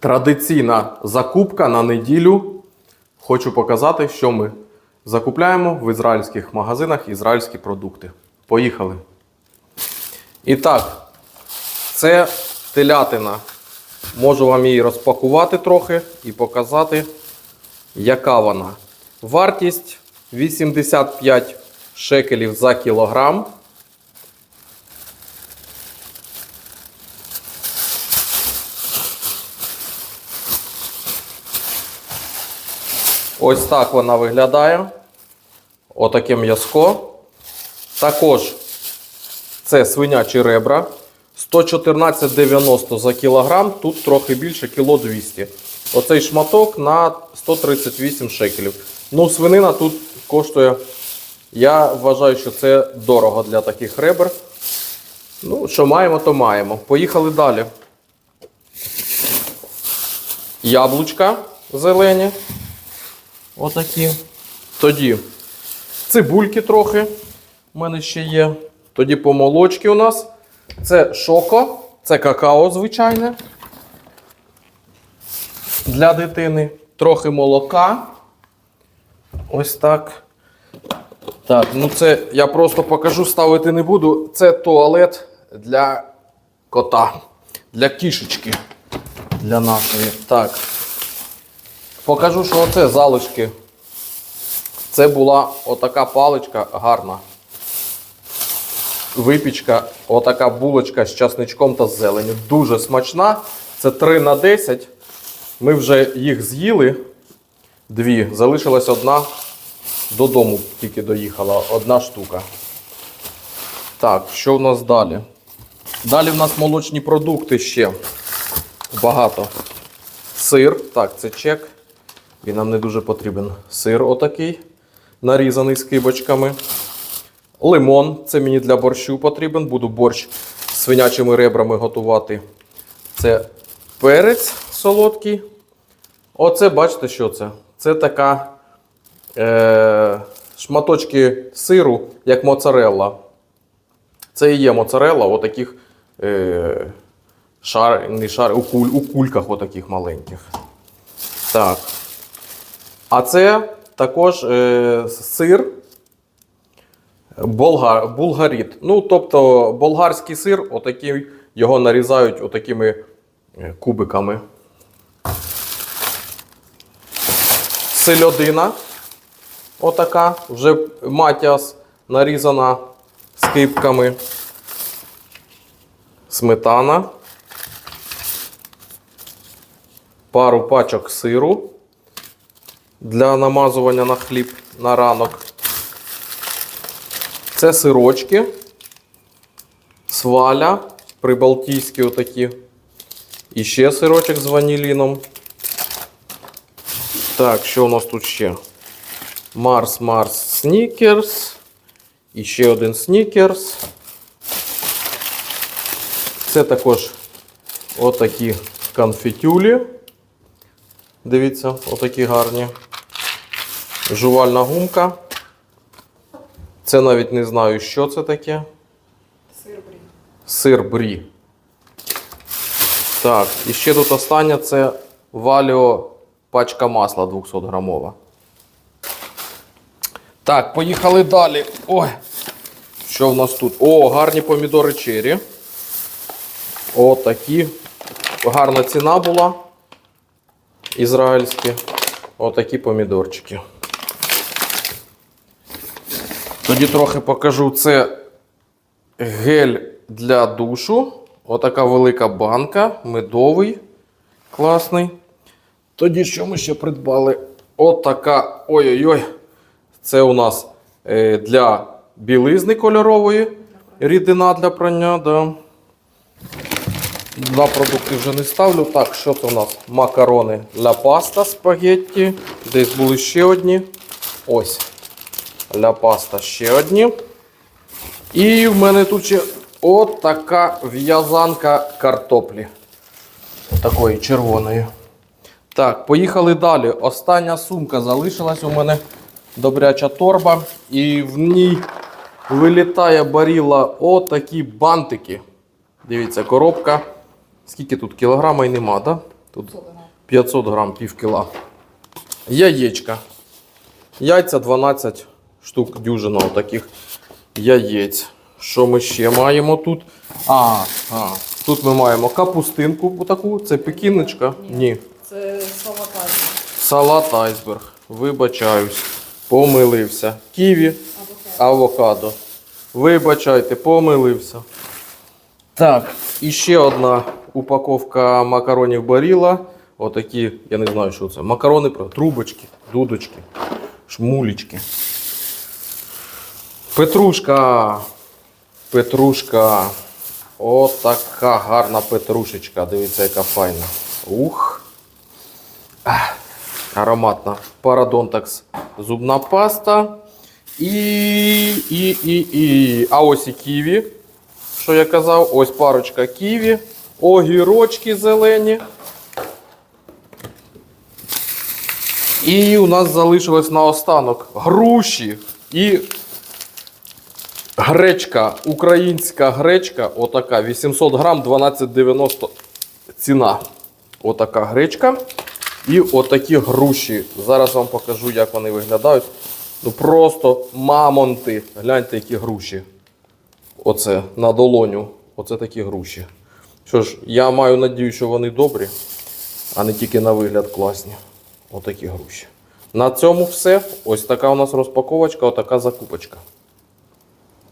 Традиційна закупка на неділю. Хочу показати, що ми закупляємо в ізраїльських магазинах ізраїльські продукти. Поїхали. І так, це телятина. Можу вам її розпакувати трохи і показати, яка вона. Вартість 85 шекелів за кілограм. Ось так вона виглядає. Отаке м'язко. Також це свинячі ребра. 114,90 за кілограм, тут трохи більше, кіло 200. Оцей шматок на 138 шекелів. Ну, свинина тут коштує. Я вважаю, що це дорого для таких ребер. Ну, що маємо, то маємо. Поїхали далі. Яблучка зелені. Отакі. Тоді цибульки трохи. У мене ще є. Тоді помолочки у нас. Це шоко, це какао звичайне. Для дитини. Трохи молока. Ось так. Так, ну це я просто покажу, ставити не буду. Це туалет для кота. Для кішечки. Для нашої. Так. Покажу, що оце залишки. Це була отака паличка гарна. Випічка, отака булочка з часничком та з зеленю. Дуже смачна. Це 3 на 10. Ми вже їх з'їли. Дві. Залишилась одна. Додому тільки доїхала. Одна штука. Так, що в нас далі? Далі в нас молочні продукти ще. Багато. Сир. Так, це чек. Він нам не дуже потрібен. Сир отакий, нарізаний скибочками. Лимон, це мені для борщу потрібен. Буду борщ з свинячими ребрами готувати. Це перець солодкий. Оце, бачите, що це? Це така е, шматочки сиру, як моцарелла. Це і є моцарелла, отаких е, шар, не шар, у, куль, у кульках отаких маленьких. Так. А це також е, сир болгар, булгаріт. Ну, тобто болгарський сир, отакий, його нарізають отакими е, кубиками. Сельодина. Отака. Вже матіас нарізана скипками. Сметана. Пару пачок сиру для намазування на хліб на ранок. Це сирочки, сваля, прибалтійські отакі. І ще сирочок з ваніліном. Так, що у нас тут ще? Марс Марс Снікерс. І ще один Снікерс. Це також отакі конфетюлі. Дивіться, отакі гарні. Жувальна гумка. Це навіть не знаю, що це таке. Сир брі. Сир брі. Так, і ще тут остання це валіо пачка масла 200 грамова. Так, поїхали далі. Ой. Що в нас тут? О, гарні помідори чері. О, такі. Гарна ціна була. Ізраїльські. Отакі помідорчики. Тоді трохи покажу. Це гель для душу. Отака велика банка, медовий, класний. Тоді що ми ще придбали? Отака. Ой-ой-ой. Це у нас е, для білизни кольорової. Рідина для прання. Да. Два продукти вже не ставлю. Так, що це у нас? Макарони ля паста спагетті. Десь були ще одні. Ось. Ля паста ще одні. І в мене тут ще от така в'язанка картоплі. Такої червоної. Так, поїхали далі. Остання сумка залишилась у мене добряча торба. І в ній вилітає баріла отакі бантики. Дивіться, коробка. Скільки тут кілограма і нема, да? Тут 500 грам, пів кіла. Яєчка. Яйця 12 штук дюжина таких яєць. Що ми ще маємо тут? А, а тут ми маємо капустинку таку. Це пекіночка? Ні. Це салатарі. Салат айсберг. Вибачаюсь. Помилився. Ківі, авокадо. Вибачайте, помилився. Так, і ще одна упаковка макаронів баріла. Отакі, я не знаю, що це. Макарони, трубочки, дудочки, шмулечки. Петрушка. Петрушка. Отака гарна петрушечка. Дивіться, яка файна. Ух. Ароматна. Парадонтакс зубна паста. І, і, і, і. А ось і ківі. Що я казав? Ось парочка ківі. Огірочки зелені. І у нас залишилось наостанок груші і гречка, українська гречка, отака, 800 грам, 12,90 ціна. Отака гречка. І отакі груші. Зараз вам покажу, як вони виглядають. Ну просто мамонти. Гляньте, які груші. Оце на долоню. Оце такі груші. Що ж, я маю надію, що вони добрі, а не тільки на вигляд класні. Отакі груші. На цьому все. Ось така у нас розпаковочка, отака закупочка.